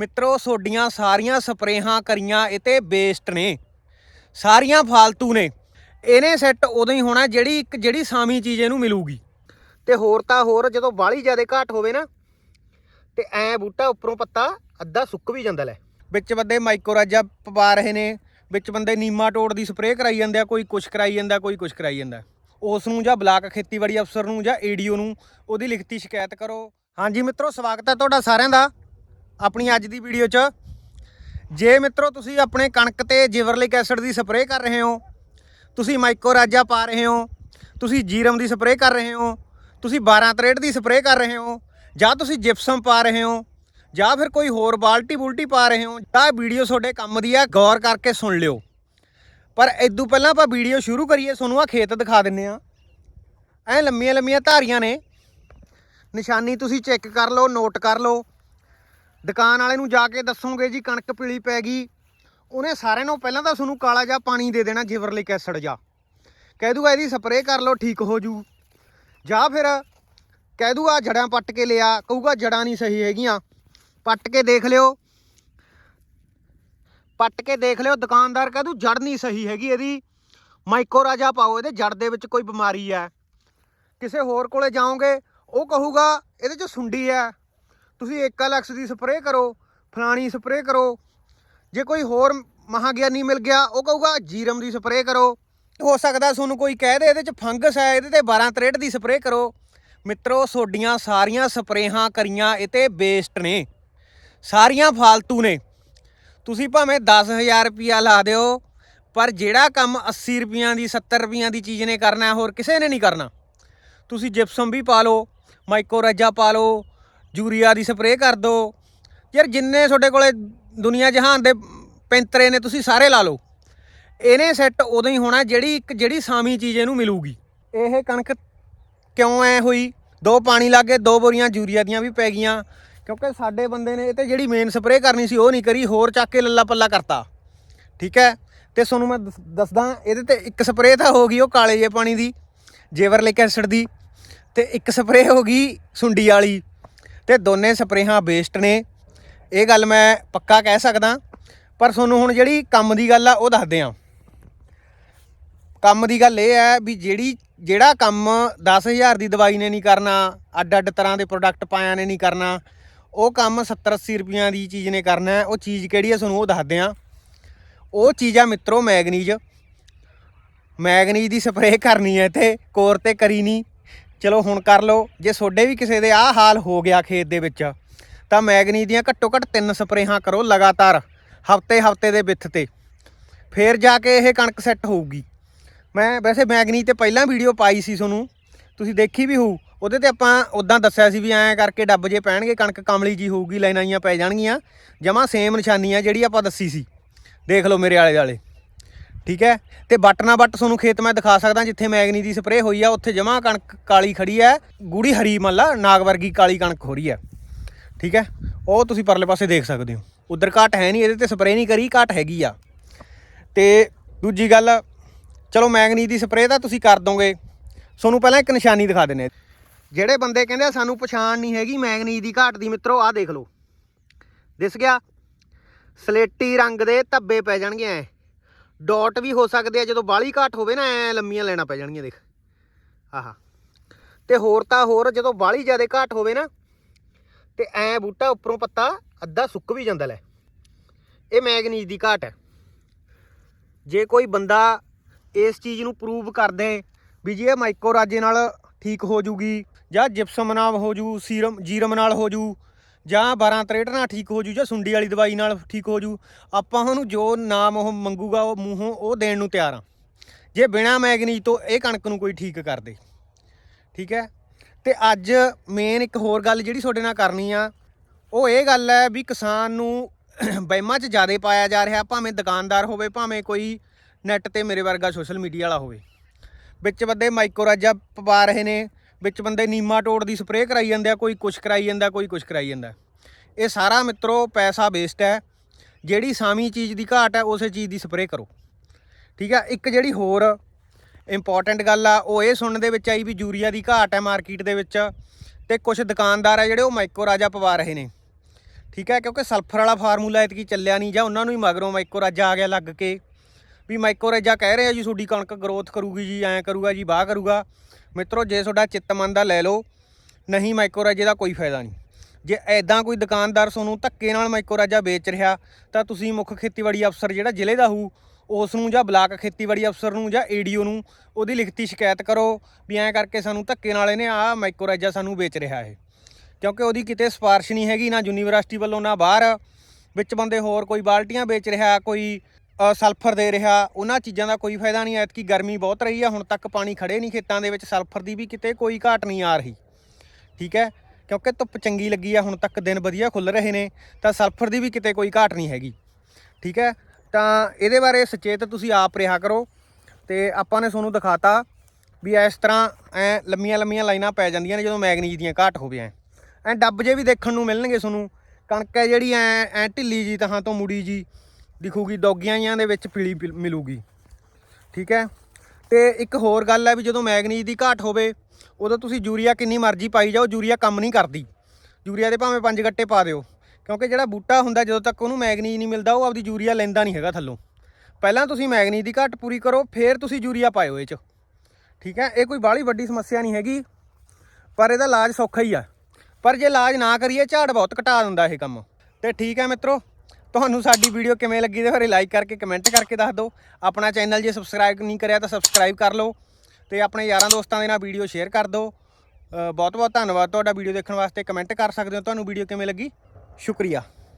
ਮਿੱਤਰੋ, ਸੋਡੀਆਂ ਸਾਰੀਆਂ ਸਪਰੇਹਾਂ ਕਰੀਆਂ ਇਹ ਤੇ ਵੇਸਟ ਨੇ। ਸਾਰੀਆਂ ਫਾਲਤੂ ਨੇ। ਇਹਨੇ ਸੈੱਟ ਉਦੋਂ ਹੀ ਹੋਣਾ ਜਿਹੜੀ ਇੱਕ, ਜਿਹੜੀ ਸਾਮੀ ਚੀਜ਼ ਇਹਨੂੰ ਮਿਲੂਗੀ। ਤੇ ਹੋਰ ਤਾਂ ਹੋਰ, ਜਦੋਂ ਬਾਹਲੀ ਜ਼ਿਆਦਾ ਘਾਟ ਹੋਵੇ ਨਾ, ਤੇ ਐ ਬੂਟਾ ਉੱਪਰੋਂ ਪੱਤਾ ਅੱਧਾ ਸੁੱਕ ਵੀ ਜਾਂਦਾ ਲੈ। ਵਿੱਚ ਬੰਦੇ ਮਾਈਕੋਰਾਜਾ ਪਵਾ ਰਹੇ ਨੇ, ਵਿੱਚ ਬੰਦੇ ਨੀਮਾਟੋਡ ਦੀ ਸਪਰੇਅ ਕਰਾਈ ਜਾਂਦੇ ਆ, ਕੋਈ ਕੁਛ ਕਰਾਈ ਜਾਂਦਾ, ਕੋਈ ਕੁਛ ਕਰਾਈ ਜਾਂਦਾ। ਉਸ ਨੂੰ ਜਾਂ ਬਲਾਕ ਖੇਤੀਬਾੜੀ ਅਫਸਰ ਨੂੰ ਜਾਂ ਏਡੀਓ ਨੂੰ ਉਹਦੀ ਲਿਖਤੀ ਸ਼ਿਕਾਇਤ ਕਰੋ। ਹਾਂਜੀ ਮਿੱਤਰੋ, ਸਵਾਗਤ ਹੈ ਤੁਹਾਡਾ ਸਾਰਿਆਂ ਦਾ। ਆਪਣੀ ਅੱਜ ਦੀ ਵੀਡੀਓ 'ਚ। ਜੇ ਮਿੱਤਰੋ, ਤੁਸੀਂ ਆਪਣੇ ਕਣਕ ਤੇ ਜਿਵਰਲਿਕ ਐਸਿਡ ਦੀ ਸਪਰੇਅ ਕਰ ਰਹੇ ਹੋ, ਤੁਸੀਂ ਮਾਈਕੋਰਾਜਾ ਪਾ ਰਹੇ ਹੋ, ਤੁਸੀਂ ਜੀਰਮ ਦੀ ਸਪਰੇਅ ਕਰ ਰਹੇ ਹੋ, ਤੁਸੀਂ 12 ਤਰੇਟ ਦੀ ਸਪਰੇਅ ਕਰ ਰਹੇ ਹੋ, ਜਾਂ ਤੁਸੀਂ ਜਿਪਸਮ ਪਾ ਰਹੇ ਹੋ, ਜਾਂ ਫਿਰ ਕੋਈ ਹੋਰ ਬਾਲਟੀ ਬੁਲਟੀ ਪਾ ਰਹੇ ਹੋ, ਤਾਂ ਇਹ ਵੀਡੀਓ ਤੁਹਾਡੇ ਕੰਮ ਦੀ ਆ, ਗੌਰ ਕਰਕੇ ਸੁਣ ਲਿਓ। ਪਰ ਇਦੋਂ ਪਹਿਲਾਂ ਆਪਾਂ ਵੀਡੀਓ ਸ਼ੁਰੂ ਕਰੀਏ, ਤੁਹਾਨੂੰ ਆ ਖੇਤ ਦਿਖਾ ਦਿੰਨੇ ਆ। ਐ ਲੰਮੀਆਂ ਲੰਮੀਆਂ ਧਾਰੀਆਂ ਨੇ। ਨਿਸ਼ਾਨੀ ਤੁਸੀਂ ਚੈੱਕ ਕਰ ਲਓ ਨੋਟ ਕਰ ਲਓ। ਦੁਕਾਨ ਵਾਲੇ ਨੂੰ ਜਾ ਕੇ ਦੱਸੋਗੇ ਜੀ ਕਣਕ ਪੀਲੀ ਪੈ ਗਈ। ਉਹਨੇ ਸਾਰਿਆਂ ਨੂੰ ਪਹਿਲਾਂ ਤਾਂ ਤੁਹਾਨੂੰ ਕਾਲਾ ਜਿਹਾ ਪਾਣੀ ਦੇ ਦੇਣਾ ਜਿਵਰਲਿਕ ਐਸਿਡ ਜਾ ਕਹਿ ਦੂਗਾ ਇਹਦੀ ਸਪਰੇਅ ਕਰ ਲਓ, ਠੀਕ ਹੋ ਜੂ। ਜਾਂ ਫਿਰ, ਕਹਿ ਦੂਗਾ ਜੜਾਂ ਪੱਟ ਕੇ ਲਿਆ, ਕਹੂਗਾ ਜੜਾਂ ਨਹੀਂ ਸਹੀ ਹੈਗੀਆਂ। ਪੱਟ ਕੇ ਦੇਖ ਲਿਓ। ਪੱਟ ਕੇ ਦੇਖ ਲਿਓ, ਦੁਕਾਨਦਾਰ ਕਹਿ ਦੂ ਜੜ ਨਹੀਂ ਸਹੀ ਹੈਗੀ ਇਹਦੀ। ਮਾਈਕੋਰਾਜਾ ਪਾਓ ਇਹਦੇ, ਜੜ ਦੇ ਵਿੱਚ ਕੋਈ ਬਿਮਾਰੀ ਹੈ। ਕਿਸੇ ਹੋਰ ਕੋਲੇ ਜਾਓਗੇ, ਉਹ ਕਹੂਗਾ, ਇਹਦੇ 'ਚ ਸੁੰਡੀ ਹੈ। ਤੁਸੀਂ ਏਕਾਲੈਕਸ ਦੀ ਸਪਰੇਅ ਕਰੋ, ਫਲਾਣੀ ਸਪਰੇਅ ਕਰੋ। ਜੇ ਕੋਈ ਹੋਰ ਮਹਾਗਿਆਨੀ ਮਿਲ ਗਿਆ, ਉਹ ਕਹੂਗਾ ਜੀਰਮ ਦੀ ਸਪਰੇਅ ਕਰੋ। ਹੋ ਸਕਦਾ ਤੁਹਾਨੂੰ ਕੋਈ ਕਹਿ ਦੇ, ਇਹਦੇ 'ਚ ਫੰਗਸ ਹੈ, ਇਹਦੇ ਤੇ 12 ਤਰੇਟ ਦੀ ਸਪਰੇਅ ਕਰੋ। ਮਿੱਤਰੋ, ਸੋਡੀਆਂ ਸਾਰੀਆਂ ਸਪਰੇਹਾਂ ਕਰੀਆਂ, ਇਹ ਤੇ ਵੇਸਟ ਨੇ। ਸਾਰੀਆਂ ਫਾਲਤੂ ਨੇ। ਤੁਸੀਂ ਭਾਵੇਂ 10000 ਰੁਪਿਆ ਲਾ ਦਿਓ, ਪਰ ਜਿਹੜਾ ਕੰਮ 80 ਰੁਪਈਆਂ ਦੀ 70 ਰੁਪਈਆਂ ਦੀ ਚੀਜ਼ ਨੇ ਕਰਨਾ, ਹੋਰ ਕਿਸੇ ਨੇ ਨਹੀਂ ਕਰਨਾ। ਤੁਸੀਂ ਜਿਪਸਮ ਵੀ ਪਾ ਲਓ ਮਾਈਕੋਰਾਜਾ ਪਾ ਲਓ ਯੂਰੀਆ ਦੀ ਸਪਰੇਅ ਕਰ ਦਿਓ ਯਾਰ ਜਿੰਨੇ ਤੁਹਾਡੇ ਕੋਲੇ ਦੁਨੀਆ ਜਹਾਨ ਦੇ ਪੈਂਤਰੇ ਨੇ, ਤੁਸੀਂ ਸਾਰੇ ਲਾ ਲਓ। ਇਹਨੇ ਸੈੱਟ ਉਦੋਂ ਹੀ ਹੋਣਾ ਜਿਹੜੀ ਇੱਕ ਜਿਹੜੀ ਸਾਮੀ ਚੀਜ਼ ਇਹਨੂੰ ਮਿਲੂਗੀ। ਇਹ ਕਣਕ ਕਿਉਂ ਐ ਹੋਈ? ਦੋ ਪਾਣੀ ਲੱਗੇ ਦੋ ਬੋਰੀਆਂ ਯੂਰੀਆ ਦੀਆਂ ਵੀ ਪੈ ਗਈਆਂ। ਕਿਉਂਕਿ ਸਾਡੇ ਬੰਦੇ ਨੇ ਇਹ ਤੇ ਜਿਹੜੀ ਮੇਨ ਸਪਰੇਅ ਕਰਨੀ ਸੀ, ਉਹ ਨਹੀਂ ਕਰੀ, ਹੋਰ ਚੱਕ ਕੇ ਲੱਲਾ ਪੱਲਾ ਕਰਤਾ। ਠੀਕ ਹੈ? ਤੇ ਤੁਹਾਨੂੰ ਮੈਂ ਦੱਸ- ਦੱਸਦਾ, ਇਹਦੇ ਤੇ ਇੱਕ ਸਪਰੇਅ ਤਾਂ ਹੋ ਗਈ ਉਹ ਕਾਲੇ ਜੇ ਪਾਣੀ ਦੀ ਜੇਵਰਲਿਕ ਐਸਿਡ ਦੀ। ਤੇ ਇੱਕ ਸਪਰੇਅ ਹੋ ਗਈ ਸੁੰਡੀ ਵਾਲੀ। ਤੇ ਦੋਨੇ ਸਪਰੇਹਾਂ ਵੇਸਟ ਨੇ। ਇਹ ਗੱਲ ਮੈਂ ਪੱਕਾ ਕਹਿ ਸਕਦਾ, ਪਰ ਤੁਹਾਨੂੰ ਹੁਣ ਜਿਹੜੀ ਕੰਮ ਦੀ ਗੱਲ ਆ, ਉਹ ਦੱਸਦੇ ਆ। ਕੰਮ ਦੀ ਗੱਲ ਇਹ ਹੈ ਵੀ ਜਿਹੜੀ, ਜਿਹੜਾ ਕੰਮ 10000 ਦੀ ਦਵਾਈ ਨੇ ਨਹੀਂ ਕਰਨਾ, ਅੱਡ ਅੱਡ ਤਰ੍ਹਾਂ ਦੇ ਪ੍ਰੋਡਕਟ ਪਾਇਆ ਨੇ ਨਹੀਂ ਕਰਨਾ, ਉਹ ਕੰਮ 70 80 ਰੁਪਈਆਂ ਦੀ ਚੀਜ਼ ਨੇ ਕਰਨਾ, ਉਹ ਚੀਜ਼ ਕਿਹੜੀ ਹੈ ਤੁਹਾਨੂੰ ਉਹ ਦੱਸਦੇ ਆ। ਉਹ ਚੀਜ਼ ਆ ਮਿੱਤਰੋ, ਮੈਗਨੀਜ। ਮੈਗਨੀਜ ਦੀ ਸਪਰੇਅ ਕਰਨੀ ਹੈ ਤੇ ਕੋਰ ਤੇ ਕਰੀ ਨਹੀਂ। ਚਲੋ ਹੁਣ ਕਰ ਲਓ, ਜੇ ਤੁਹਾਡੇ ਵੀ ਕਿਸੇ ਦੇ ਆਹ ਹਾਲ ਹੋ ਗਿਆ ਖੇਤ ਦੇ ਵਿੱਚ, ਤਾਂ ਮੈਗਨੀ ਦੀਆਂ ਘੱਟੋ ਘੱਟ ਤਿੰਨ ਸਪਰੇਹਾਂ ਕਰੋ ਲਗਾਤਾਰ, ਹਫ਼ਤੇ ਹਫ਼ਤੇ ਦੇ ਵਿੱਥ ਤੇ। ਫੇਰ ਜਾ ਕੇ ਇਹ ਕਣਕ ਸੈੱਟ ਹੋਊਗੀ। ਮੈਂ ਵੈਸੇ ਮੈਗਨੀ ਤੇ ਪਹਿਲਾਂ ਵੀਡੀਓ ਪਾਈ ਸੀ ਤੁਹਾਨੂੰ, ਤੁਸੀਂ ਦੇਖੀ ਵੀ ਹੋਊ, ਉਹਦੇ ਤੇ ਆਪਾਂ ਉਦਾਂ ਦੱਸਿਆ ਸੀ ਵੀ ਐਂ ਕਰਕੇ ਡੱਬ ਜੇ ਪੈਣਗੇ, ਕਣਕ ਕਮਲੀ ਜੀ ਹੋਊਗੀ ਲਾਈਨਾਂਆਂ ਪੈ ਜਾਣਗੀਆਂ, ਜਮਾ ਸੇਮ ਨਿਸ਼ਾਨੀ ਆ ਜਿਹੜੀ ਆਪਾਂ ਦੱਸੀ ਸੀ। ਦੇਖ ਲਓ ਮੇਰੇ ਆਲੇ ਦੁਆਲੇ ਠੀਕ ਹੈ? ਤੇ ਵੱਟ ਨਾ ਵੱਟ ਤੁਹਾਨੂੰ ਖੇਤ ਮੈਂ ਦਿਖਾ ਸਕਦਾ ਜਿੱਥੇ ਮੈਗਨੀ ਦੀ ਸਪਰੇਅ ਹੋਈ ਆ, ਉੱਥੇ ਜਮਾ ਕਣਕ ਕਾਲੀ ਖੜੀ ਹੈ। ਗੂੜੀ ਹਰੀ ਮੰਨ ਨਾਗ ਵਰਗੀ ਕਾਲੀ ਕਣਕ ਹੋ ਰਹੀ ਹੈ। ਠੀਕ ਹੈ? ਉਹ ਤੁਸੀਂ ਪਰਲੇ ਪਾਸੇ ਦੇਖ ਸਕਦੇ ਹੋ। ਉਧਰ ਘਾਟ ਹੈ ਨਹੀਂ, ਇਹਦੇ ਤੇ ਸਪਰੇਅ ਨਹੀਂ ਕਰੀ, ਘਾਟ ਹੈਗੀ ਆ। ਤੇ ਦੂਜੀ ਗੱਲ, ਚਲੋ ਮੈਗਨੀ ਦੀ ਸਪਰੇਅ ਤਾਂ ਤੁਸੀਂ ਕਰ ਦੋਗੇ। ਤੁਹਾਨੂੰ ਪਹਿਲਾਂ ਇੱਕ ਨਿਸ਼ਾਨੀ ਦਿਖਾ ਦਿੰਨੇ ਜਿਹੜੇ ਬੰਦੇ ਕਹਿੰਦੇ ਸਾਨੂੰ ਪਛਾਣ ਨਹੀਂ ਹੈਗੀ ਮੈਗਨੀ ਦੀ ਘਾਟ ਦੀ, ਮਿੱਤਰੋ, ਆਹ ਦੇਖ ਲਓ। ਦਿਸ ਗਿਆ? ਸਲੇਟੀ ਰੰਗ ਦੇ ਧੱਬੇ ਪੈ ਜਾਣਗੇ ਐ। ਡਾਟ ਵੀ ਹੋ ਸਕਦੇ ਆ, ਜਦੋਂ ਬਾਲੀ ਘਾਟ ਹੋਵੇ ਨਾ, ਐ ਲੰਮੀਆਂ ਲੈਣਾ ਪੈ ਜਾਣਗੀਆਂ, ਦੇਖ। ਆਹਾ। ਤੇ ਹੋਰ ਤਾਂ ਹੋਰ, ਜਦੋਂ ਬਾਲੀ ਜ਼ਿਆਦਾ ਘਾਟ ਹੋਵੇ ਨਾ, ਤੇ ਐ ਬੂਟਾ ਉੱਪਰੋਂ ਪੱਤਾ ਅੱਧਾ ਸੁੱਕ ਵੀ ਜਾਂਦਾ, ਲੈ। ਇਹ ਮੈਗਨੀਜ਼ ਦੀ ਘਾਟ ਹੈ। ਜੇ ਕੋਈ ਬੰਦਾ ਇਸ ਚੀਜ਼ ਨੂੰ ਪ੍ਰੂਵ ਕਰ ਦੇ ਵੀ ਜੀ ਇਹ ਮਾਈਕੋ ਰਾਜੇ ਨਾਲ ਠੀਕ ਹੋ ਜੂਗੀ ਜਾਂ ਜਿਪਸਮ ਨਾਲ ਹੋ ਜੂ, ਸੀਰਮ, ਜੀਰਮ ਨਾਲ ਹੋ ਜੂ ਜਾਂ 12 ਤਰੇਟ ਨਾਲ ਠੀਕ ਹੋ ਜੂ ਜਾਂ ਸੁੰਡੀ ਵਾਲੀ ਦਵਾਈ ਨਾਲ ਠੀਕ ਹੋ ਜੂ, ਆਪਾਂ ਉਹਨੂੰ ਜੋ ਨਾਮ ਉਹ ਮੰਗੂਗਾ, ਉਹ ਮੂੰਹੋਂ ਉਹ ਦੇਣ ਨੂੰ ਤਿਆਰ ਆ। ਜੇ ਬਿਨਾ ਮੈਗਨੀਜ਼ ਤੋਂ ਇਹ ਕਣਕ ਨੂੰ ਕੋਈ ਠੀਕ ਕਰ ਦੇ ਠੀਕ ਹੈ? ਤੇ ਅੱਜ ਮੇਨ ਇੱਕ ਹੋਰ ਗੱਲ ਜਿਹੜੀ ਤੁਹਾਡੇ ਨਾਲ ਕਰਨੀ ਆ, ਉਹ ਇਹ ਗੱਲ ਹੈ ਵੀ ਕਿਸਾਨ ਨੂੰ ਵਹਿਮਾਂ 'ਚ ਜ਼ਿਆਦਾ ਪਾਇਆ ਜਾ ਰਿਹਾ, ਭਾਵੇਂ ਦੁਕਾਨਦਾਰ ਹੋਵੇ, ਭਾਵੇਂ ਕੋਈ ਨੈੱਟ ਤੇ ਮੇਰੇ ਵਰਗਾ ਸੋਸ਼ਲ ਮੀਡੀਆ ਵਾਲਾ ਹੋਵੇ। ਵਿੱਚ ਬੰਦੇ ਮਾਈਕੋਰਾਜਾ ਪਵਾ ਰਹੇ ਨੇ ਵਿੱਚ ਬੰਦੇ ਨੀਮਾ ਟੋੜ ਦੀ ਸਪਰੇਅ ਕਰਾਈ ਜਾਂਦੇ ਆ, ਕੋਈ ਕੁਛ ਕਰਾਈ ਜਾਂਦਾ, ਕੋਈ ਕੁਛ ਕਰਾਈ ਜਾਂਦਾ। ਇਹ ਸਾਰਾ ਮਿੱਤਰੋ ਪੈਸਾ ਵੇਸਟ ਹੈ। ਜਿਹੜੀ ਸਾਮੀ ਚੀਜ਼ ਦੀ ਘਾਟ ਹੈ, ਉਸੇ ਚੀਜ਼ ਦੀ ਸਪਰੇਅ ਕਰੋ। ਠੀਕ ਹੈ ਇੱਕ ਜਿਹੜੀ ਹੋਰ ਇੰਪੋਰਟੈਂਟ ਗੱਲ ਆ, ਉਹ ਇਹ ਸੁਣਨ ਦੇ ਵਿੱਚ ਆਈ ਵੀ ਯੂਰੀਆ ਦੀ ਘਾਟ ਹੈ ਮਾਰਕੀਟ ਦੇ ਵਿੱਚ ਤੇ ਕੁਝ ਦੁਕਾਨਦਾਰ ਆ ਜਿਹੜੇ ਉਹ ਮਾਈਕੋ ਰਾਜਾ ਪਵਾ ਰਹੇ ਨੇ। ਠੀਕ ਹੈ ਕਿਉਂਕਿ ਸਲਫਰ ਵਾਲਾ ਫਾਰਮੂਲਾ ਇਤਕੀ ਚੱਲਿਆ ਨਹੀਂ ਜਾਂ ਉਹਨਾਂ ਨੂੰ ਹੀ ਮਗਰੋਂ ਮਾਈਕੋ ਰਾਜਾ ਆ ਗਿਆ ਲੱਗ ਕੇ। ਵੀ ਮਾਈਕੋਰਾਜਾ ਕਹਿ ਰਹੇ ਆ ਜੀ, ਤੁਹਾਡੀ ਕਣਕ ਗਰੋਥ ਕਰੂਗੀ ਜੀ, ਐਂ ਕਰੂਗਾ ਜੀ ਬਾਹ ਕਰੂਗਾ। ਮਿੱਤਰੋ, ਜੇ ਤੁਹਾਡਾ ਚਿੱਤ ਦਾ ਲੈ ਲਓ, ਨਹੀਂ ਮਾਈਕੋਰਾਜੇ ਦਾ ਕੋਈ ਫਾਇਦਾ ਨਹੀਂ। ਜੇ ਐਦਾਂ ਕੋਈ ਦੁਕਾਨਦਾਰ ਤੁਹਾਨੂੰ ਧੱਕੇ ਨਾਲ ਮਾਈਕੋਰਾਜਾ ਵੇਚ ਰਿਹਾ, ਤਾਂ ਤੁਸੀਂ ਮੁੱਖ ਖੇਤੀਬਾੜੀ ਅਫਸਰ ਜਿਹੜਾ ਜ਼ਿਲ੍ਹੇ ਦਾ ਹੋਊ ਉਸ ਨੂੰ ਜਾਂ ਬਲਾਕ ਖੇਤੀਬਾੜੀ ਅਫਸਰ ਨੂੰ ਜਾਂ ਏਡੀਓ ਨੂੰ ਉਹਦੀ ਲਿਖਤੀ ਸ਼ਿਕਾਇਤ ਕਰੋ ਵੀ ਐਂ ਕਰਕੇ ਸਾਨੂੰ ਧੱਕੇ ਨਾਲ ਇਹਨੇ ਆਹ ਮਾਈਕੋਰਾਜਾ ਸਾਨੂੰ ਵੇਚ ਰਿਹਾ ਹੈ ਕਿਉਂਕਿ ਉਹਦੀ ਕਿਤੇ ਸਿਫਾਰਿਸ਼ ਨਹੀਂ ਹੈਗੀ, ਨਾ ਯੂਨੀਵਰਸਿਟੀ ਵੱਲੋਂ, ਨਾ ਬਾਹਰ ਵਿੱਚ ਬੰਦੇ ਹੋਰ ਕੋਈ ਬਾਲਟੀਆਂ ਵੇਚ ਰਿਹਾ, ਕੋਈ ਸਲਫਰ ਦੇ ਰਿਹਾ। ਉਹਨਾਂ ਚੀਜ਼ਾਂ ਦਾ ਕੋਈ ਫਾਇਦਾ ਨਹੀਂ। ਐਤਕੀ ਗਰਮੀ ਬਹੁਤ ਰਹੀ ਆ। ਹੁਣ ਤੱਕ ਪਾਣੀ ਖੜੇ ਨਹੀਂ ਖੇਤਾਂ ਦੇ ਵਿੱਚ। ਸਲਫਰ ਦੀ ਵੀ ਕਿਤੇ ਕੋਈ ਘਾਟ ਨਹੀਂ ਆ ਰਹੀ। ਠੀਕ ਹੈ? ਕਿਉਂਕਿ ਧੁੱਪ ਚੰਗੀ ਲੱਗੀ ਆ। ਹੁਣ ਤੱਕ ਦਿਨ ਵਧੀਆ ਖੁੱਲ ਰਹੇ ਨੇ। ਤਾਂ ਸਲਫਰ ਦੀ ਵੀ ਕਿਤੇ ਕੋਈ ਘਾਟ ਨਹੀਂ ਹੈਗੀ। ਠੀਕ ਹੈ? ਤਾਂ ਇਹਦੇ ਬਾਰੇ ਸੁਚੇਤ ਤੁਸੀਂ ਆਪ ਰਿਹਾ ਕਰੋ। ਤੇ ਆਪਾਂ ਨੇ ਤੁਹਾਨੂੰ ਦਿਖਾਤਾ ਵੀ ਇਸ ਤਰ੍ਹਾਂ ਐ ਲੰਮੀਆਂ ਲੰਮੀਆਂ ਲਾਈਨਾਂ ਪੈ ਜਾਂਦੀਆਂ ਨੇ ਜਦੋਂ ਮੈਗਨੀਜ਼ ਦੀਆਂ ਘਾਟ ਹੋਵੇ ਐ ਐ ਡੱਬ ਜੇ ਵੀ ਦੇਖਣ ਨੂੰ ਮਿਲਣਗੇ ਤੁਹਾਨੂੰ। ਕਣਕ ਹੈ ਜਿਹੜੀ ਐ ਐ ਢਿੱਲੀ ਜੀ ਤਹਾਂ ਤੋਂ ਮੁੜੀ ਜੀ ਦਿਖੂਗੀ ਦੌਗੀਆਂ ਦੇ ਵਿੱਚ ਪੀਲੀ ਪਿਲ- ਮਿਲੂਗੀ। ਠੀਕ ਹੈ? ਤੇ ਇੱਕ ਹੋਰ ਗੱਲ ਹੈ ਵੀ ਜਦੋਂ ਮੈਗਨੀਜ਼ ਦੀ ਘਾਟ ਹੋਵੇ, ਉਦੋਂ ਤੁਸੀਂ ਯੂਰੀਆ ਕਿੰਨੀ ਮਰਜ਼ੀ ਪਾਈ ਜਾਓ, ਯੂਰੀਆ ਕੰਮ ਨਹੀਂ ਕਰਦੀ। ਯੂਰੀਆ ਦੇ ਭਾਵੇਂ ਪੰਜ ਗੱਟੇ ਪਾ ਦਿਓ, ਕਿਉਂਕਿ ਜਿਹੜਾ ਬੂਟਾ ਹੁੰਦਾ, ਜਦੋਂ ਤੱਕ ਉਹਨੂੰ ਮੈਗਨੀਜ਼ ਨਹੀਂ ਮਿਲਦਾ, ਉਹ ਆਪਦੀ ਯੂਰੀਆ ਲੈਂਦਾ ਨਹੀਂ ਹੈਗਾ ਥੱਲੋਂ। ਪਹਿਲਾਂ ਤੁਸੀਂ ਮੈਗਨੀਜ਼ ਦੀ ਘਾਟ ਪੂਰੀ ਕਰੋ, ਫਿਰ ਤੁਸੀਂ ਯੂਰੀਆ ਪਾਇਓ ਇਹ 'ਚ। ਠੀਕ ਹੈ? ਇਹ ਕੋਈ ਬਾਹਲੀ ਵੱਡੀ ਸਮੱਸਿਆ ਨਹੀਂ ਹੈਗੀ, ਪਰ ਇਹਦਾ ਇਲਾਜ ਸੌਖਾ ਹੀ ਆ। ਪਰ ਜੇ ਇਲਾਜ ਨਾ ਕਰੀਏ, ਝਾੜ ਬਹੁਤ ਘਟਾ ਦਿੰਦਾ ਇਹ ਕੰਮ। ਤੇ ਠੀਕ ਹੈ ਮਿੱਤਰੋ ਤੁਹਾਨੂੰ ਸਾਡੀ ਵੀਡੀਓ ਕਿਵੇਂ ਲੱਗੀ ਤੇ ਫਿਰ ਲਾਈਕ ਕਰਕੇ ਕਮੈਂਟ ਕਰਕੇ ਦੱਸ ਦਿਓ। ਆਪਣਾ ਚੈਨਲ ਜੇ ਸਬਸਕ੍ਰਾਈਬ ਨਹੀਂ ਕਰਿਆ ਤਾਂ ਸਬਸਕ੍ਰਾਈਬ ਕਰ ਲਓ ਤੇ ਆਪਣੇ ਯਾਰਾਂ ਦੋਸਤਾਂ ਦੇ ਨਾਲ ਵੀਡੀਓ ਸ਼ੇਅਰ ਕਰ ਦਿਓ। ਬਹੁਤ ਬਹੁਤ ਧੰਨਵਾਦ। ਤੁਹਾਡਾ ਵੀਡੀਓ ਦੇਖਣ ਵਾਸਤੇ ਕਮੈਂਟ ਕਰ ਸਕਦੇ ਹੋ। ਤੁਹਾਨੂੰ ਵੀਡੀਓ ਕਿਵੇਂ ਲੱਗੀ? ਸ਼ੁਕਰੀਆ।